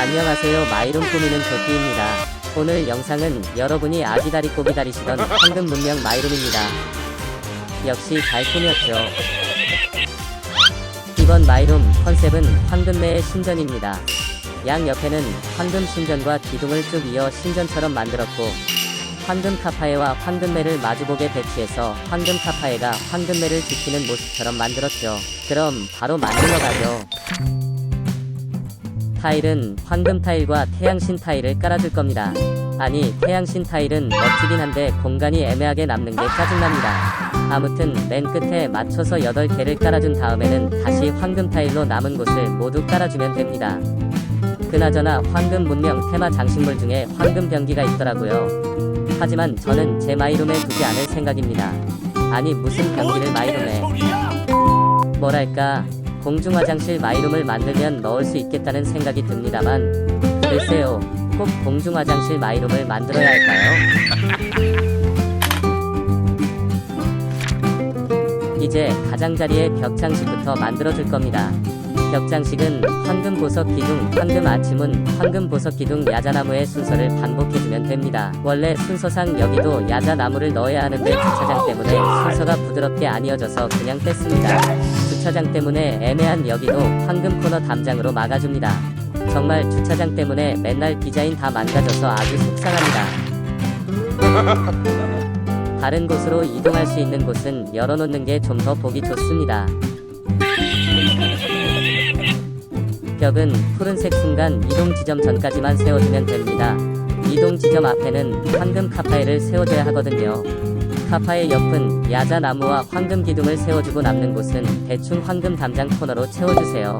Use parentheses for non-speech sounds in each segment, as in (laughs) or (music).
안녕하세요 마이룸 꾸미는 조끼입니다. 오늘 영상은 여러분이 아기다리 꼬 기다리시던 황금 문명 마이룸입니다. 역시 잘 꾸몄죠. 이번 마이룸 컨셉은 황금매의 신전입니다. 양 옆에는 황금 신전과 기둥을 쭉 이어 신전처럼 만들었고 황금 카파에와 황금매를 마주보게 배치해서 황금 카파에가 황금매를 지키는 모습처럼 만들었죠. 그럼 바로 만들러 가죠. 타일은 황금 타일과 태양신 타일을 깔아줄 겁니다. 아니 태양신 타일은 멋지긴 한데 공간이 애매하게 남는 게 짜증납니다. 아무튼 맨 끝에 맞춰서 8개를 깔아준 다음에는 다시 황금 타일로 남은 곳을 모두 깔아주면 됩니다. 그나저나 황금 문명 테마 장식물 중에 황금 변기가 있더라고요. 하지만 저는 제 마이룸에 두지 않을 생각입니다. 아니 무슨 변기를 마이룸에 뭐랄까 공중 화장실 마이룸을 만들면 넣을 수 있겠다는 생각이 듭니다만 글쎄요 꼭 공중 화장실 마이룸을 만들어야 할까요? 이제 가장자리에 벽장식부터 만들어줄 겁니다. 벽장식은 황금 보석 기둥, 황금 아치문, 황금 보석 기둥, 야자나무의 순서를 반복해주면 됩니다. 원래 순서상 여기도 야자나무를 넣어야 하는데 주차장 때문에 순서가 부드럽게 안 이어져서 그냥 뺐습니다. 주차장 때문에 애매한 여기도 황금 코너 담장으로 막아줍니다. 정말 주차장 때문에 맨날 디자인 다 망가져서 아주 속상합니다. (laughs) 다른 곳으로 이동할 수 있는 곳은 열어놓는 게 좀 더 보기 좋습니다. 벽은 푸른색 순간 이동 지점 전까지만 세워주면 됩니다. 이동 지점 앞에는 황금 카파에를 세워줘야 하거든요. 카파의 옆은 야자 나무와 황금 기둥을 세워주고 남는 곳은 대충 황금 담장 코너로 채워주세요.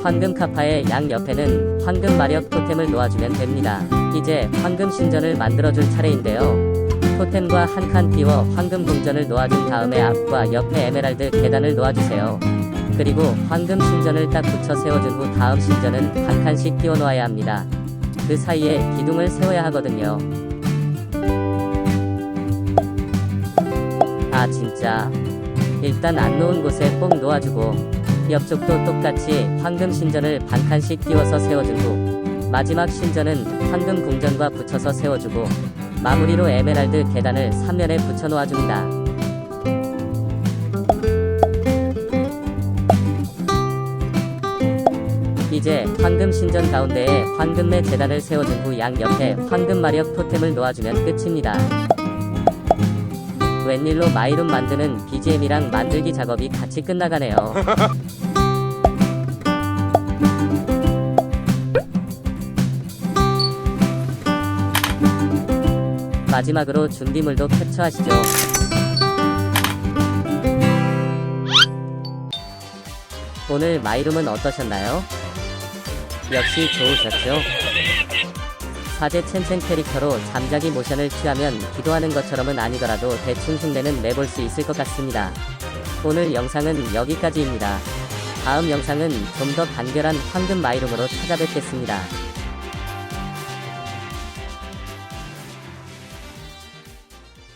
황금 카파의 양 옆에는 황금 마력 토템을 놓아주면 됩니다. 이제 황금 신전을 만들어줄 차례인데요. 토템과 한 칸 띄워 황금 궁전을 놓아준 다음에 앞과 옆에 에메랄드 계단을 놓아주세요. 그리고 황금 신전을 딱 붙여 세워준 후 다음 신전은 한 칸씩 띄워 놓아야 합니다. 그 사이에 기둥을 세워야 하거든요. 아 진짜. 일단 안 놓은 곳에 꼭 놓아주고 옆쪽도 똑같이 황금 신전을 반 칸씩 띄워서 세워준 후 마지막 신전은 황금 궁전과 붙여서 세워주고 마무리로 에메랄드 계단을 3면에 붙여 놓아줍니다. 이제 황금 신전 가운데에 황금매 재단을 세워준 후 양 옆에 황금 마력 토템을 놓아주면 끝입니다. 웬일로 마이룸 만드는 BGM이랑 만들기 작업이 같이 끝나가네요. (laughs) 마지막으로 준비물도 캡처하시죠. 오늘 마이룸은 어떠셨나요? 역시 좋으셨죠? 사제 첸첸 캐릭터로 잠자기 모션을 취하면 기도하는 것처럼은 아니더라도 대충 흉내는 내볼 수 있을 것 같습니다. 오늘 영상은 여기까지입니다. 다음 영상은 좀 더 간결한 황금 마이룸으로 찾아뵙겠습니다.